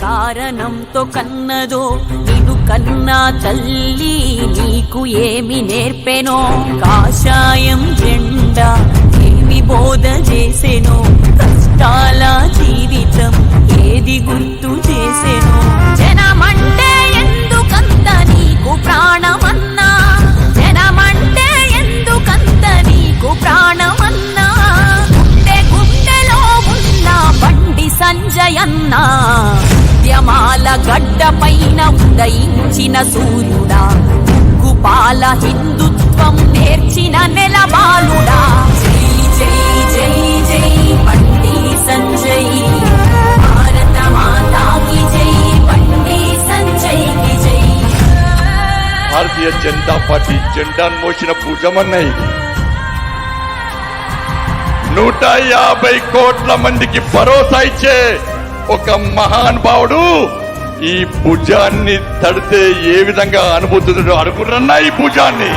కారణంతో కన్నదో నిన్ను కన్నా తల్లి నీకు ఏమి నేర్పెనో? కాషాయం జెండా ఏమి బోధ చేసెనో? కష్టాల జీవితం ఏది గుర్తు చేసెనో? జనమంటే ఎందుకంత నీకు ప్రాణమన్నా? జనమంటే ఎందుకంత నీకు ప్రాణమన్నా? గుండె గుండెలో ఉన్న బండి సంజయన్నా అన్నా ఉద్యమాల గడ్డ పైన ఉదయించిన సూర్యుడా. పాల హిందుత్వం నేర్చిన నెలబాలుడా జై జై జై జై పండి సంజయ్. భారత మాతాకి జై బండి సంజయ్కి జై. భారతీయ జనతా పార్టీ జెండాను మోసిన భుజమన్నయ్య నూట యాభై కోట్ల మందికి భరోసా ఇచ్చే ఒక మహానుభావుడు ఈ భుజాన్ని తడితే ఏ విధంగా అనుభూతుందో అనుకున్నా ఈ భుజాన్ని.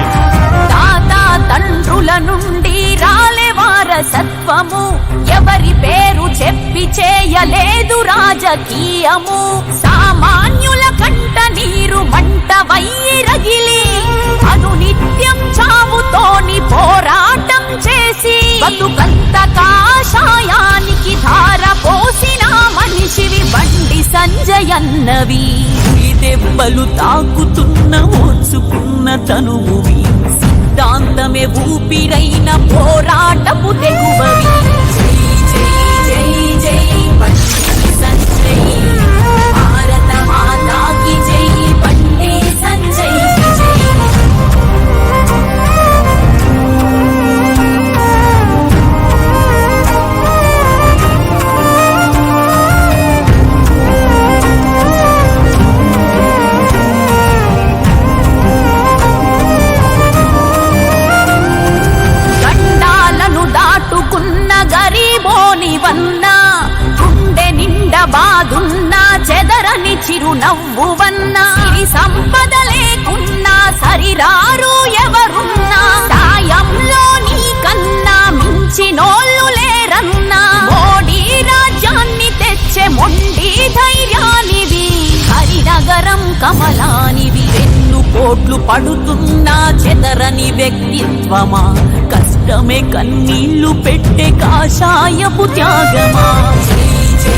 తాత తండ్రుల నుండి రాలే వారసత్వము. ఎవరి పేరు చెప్పి చేయలేదు రాజకీయము. సామాన్యుల కంట నీరు మంటవై అన్నవి దెబ్బలు తాకుతున్న ఓర్చుకున్న తనువువి సిద్ధాంతమే ఊపిరైన పోరాటము తెగువవి చెదరని చిరునవ్వు వన్న సిరి సంపద లేకున్నా సరిరారు ఎవరున్నా సాయంలో నీ కన్నా మించినోళ్ళు లేరన్నా మోడీ రాజ్యాన్ని తెచ్చే మొండి ధైర్యానివి హరినగరం కమలానివి ఎన్ను కోట్లు పడుతున్నా చెదరని వ్యక్తిత్వమా కష్టమే కన్నీళ్ళు పెట్టే కాషాయపు త్యాగమా. జై జై